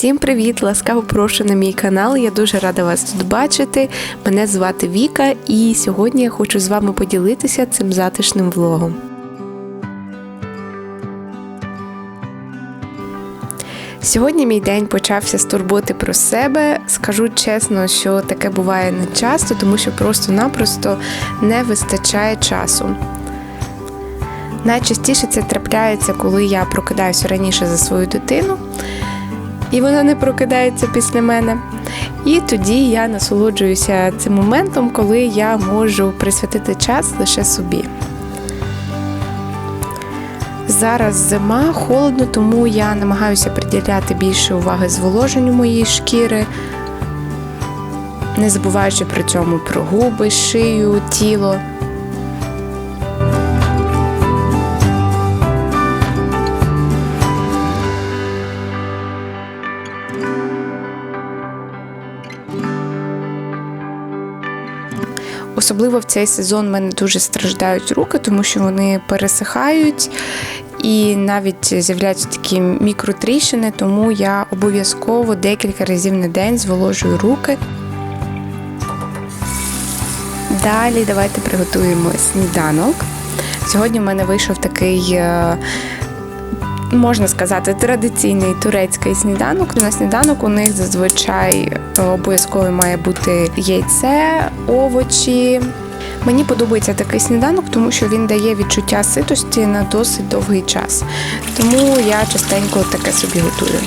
Всім привіт! Ласкаво прошу на мій канал. Я дуже рада вас тут бачити. Мене звати Віка, і сьогодні я хочу з вами поділитися цим затишним влогом. Сьогодні мій день почався з турботи про себе. Скажу чесно, що таке буває не часто, тому що просто-напросто не вистачає часу. Найчастіше це трапляється, коли я прокидаюся раніше за свою дитину, і вона не прокидається після мене. І тоді я насолоджуюся цим моментом, коли я можу присвятити час лише собі. Зараз зима, холодно, тому я намагаюся приділяти більше уваги зволоженню моєї шкіри, не забуваючи при цьому про губи, шию, тіло. Особливо в цей сезон в мене дуже страждають руки, тому що вони пересихають і навіть з'являються такі мікротріщини, тому я обов'язково декілька разів на день зволожую руки. Далі давайте приготуємо сніданок. Сьогодні в мене вийшов такий, е, можна сказати, традиційний турецький сніданок. На сніданок у них зазвичай обов'язково має бути яйце, овочі. Мені подобається такий сніданок, тому що він дає відчуття ситості на досить довгий час. Тому я частенько таке собі готую.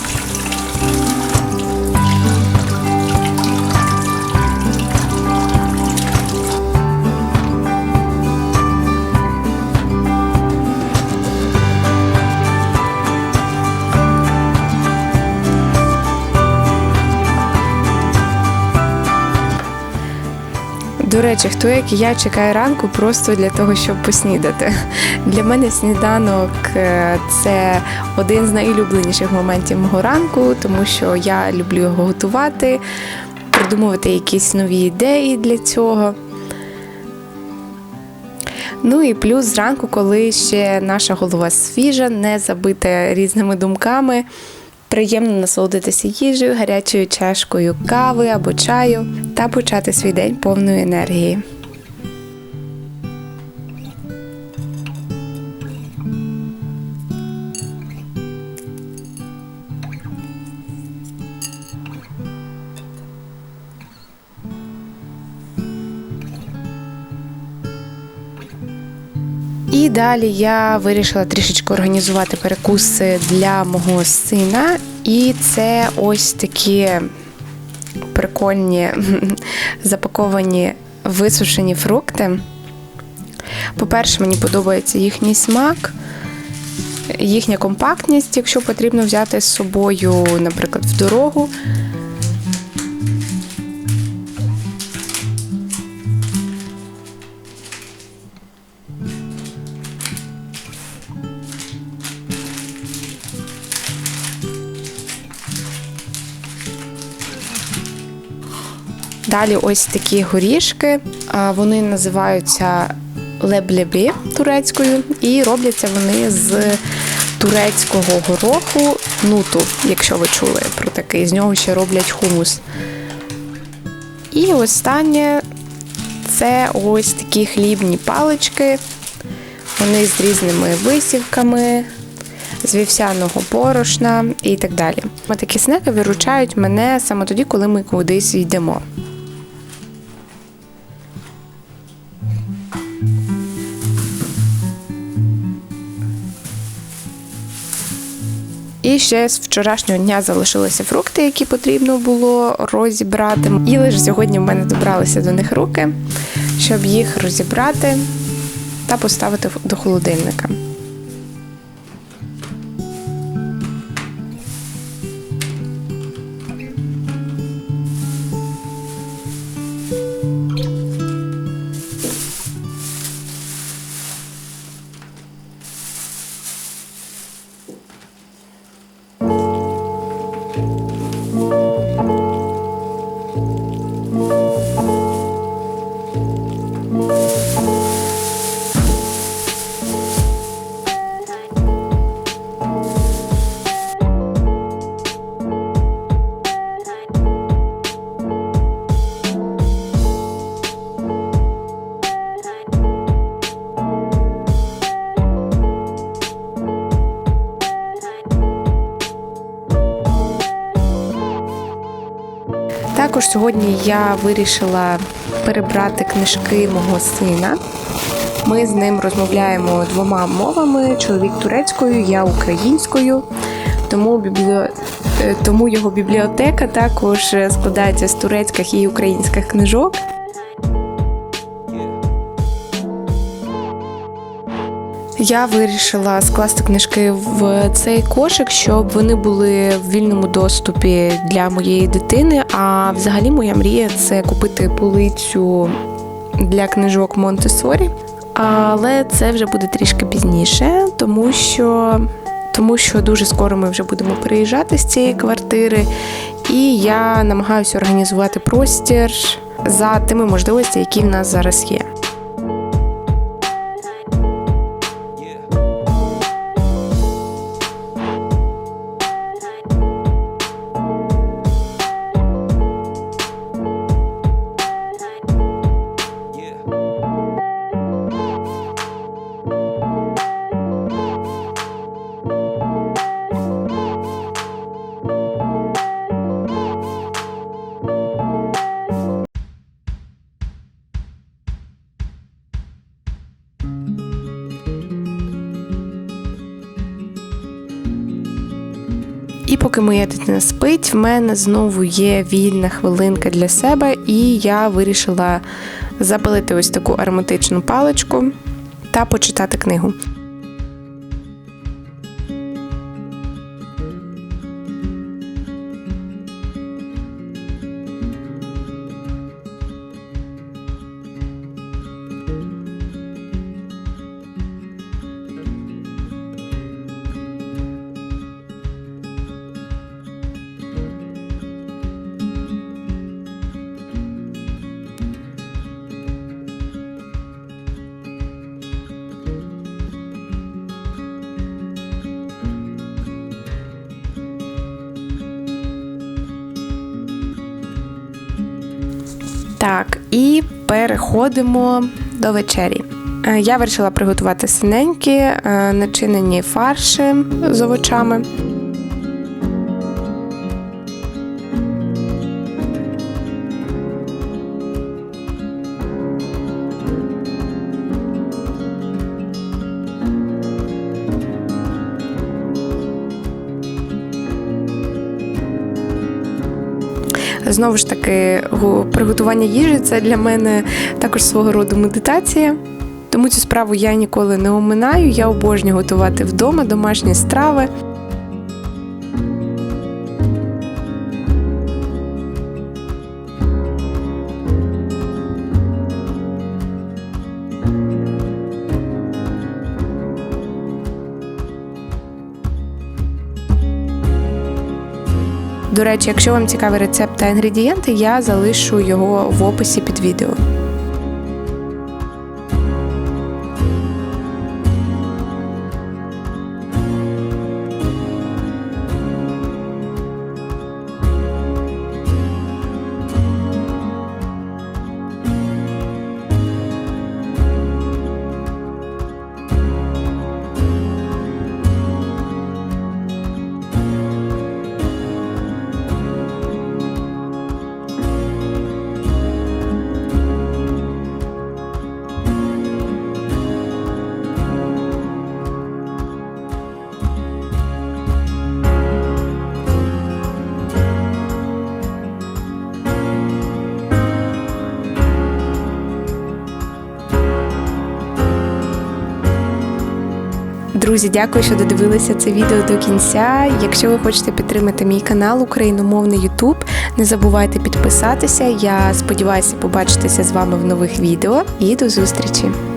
До речі, хто як і я чекає ранку просто для того, щоб поснідати. Для мене сніданок е, це один з найулюбленіших моментів мого ранку, тому що я люблю його готувати, придумувати якісь нові ідеї для цього. Ну і плюс зранку, коли ще наша голова свіжа, не забита різними думками. Приємно насолодитися їжею, гарячою чашкою кави або чаю та почати свій день повної енергії. Далі я вирішила трішечки організувати перекуси для мого сина. І це ось такі прикольні запаковані висушені фрукти. По-перше, мені подобається їхній смак, їхня компактність, якщо потрібно взяти з собою, наприклад, в дорогу. Далі ось такі горішки. Вони називаються леблебі турецькою, і робляться вони з турецького гороху нуту, якщо ви чули про такий. З нього ще роблять хумус. І останнє це ось такі хлібні палички. Вони з різними висівками, з вівсяного борошна і так далі. Такі снеки виручають мене саме тоді, коли ми кудись йдемо. І ще з вчорашнього дня залишилися фрукти, які потрібно було розібрати. І лише сьогодні в мене добралися до них руки, щоб їх розібрати та поставити до холодильника. Також сьогодні я вирішила перебрати книжки мого сина. Ми з ним розмовляємо двома мовами: чоловік турецькою, я українською. Тому бібліо... е, тому його бібліотека також складається з турецьких і українських книжок. Я вирішила скласти книжки в цей кошик, щоб вони були в вільному доступі для моєї дитини. А взагалі моя мрія це купити полицю для книжок Монтесорі. Але це вже буде трішки пізніше, тому що, тому що дуже скоро ми вже будемо переїжджати з цієї квартири, і я намагаюся організувати простір за тими можливостями, які в нас зараз є. І поки моя дитина спить, в мене знову є вільна хвилинка для себе, і я вирішила запалити ось таку ароматичну паличку та почитати книгу. Так, і переходимо до вечері. Е, Я вирішила приготувати синенькі, е, начинені фарші з овочами. Знову ж таки, приготування їжі це для мене також свого роду медитація. Тому цю справу я ніколи не оминаю. Я обожнюю готувати вдома домашні страви. До речі, якщо вам цікавий рецепт та інгредієнти, я залишу його в описі під відео. Друзі, дякую, що додивилися це відео до кінця. Якщо ви хочете підтримати мій канал Україномовний Ютуб, не забувайте підписатися. Я сподіваюся побачитися з вами в нових відео і до зустрічі!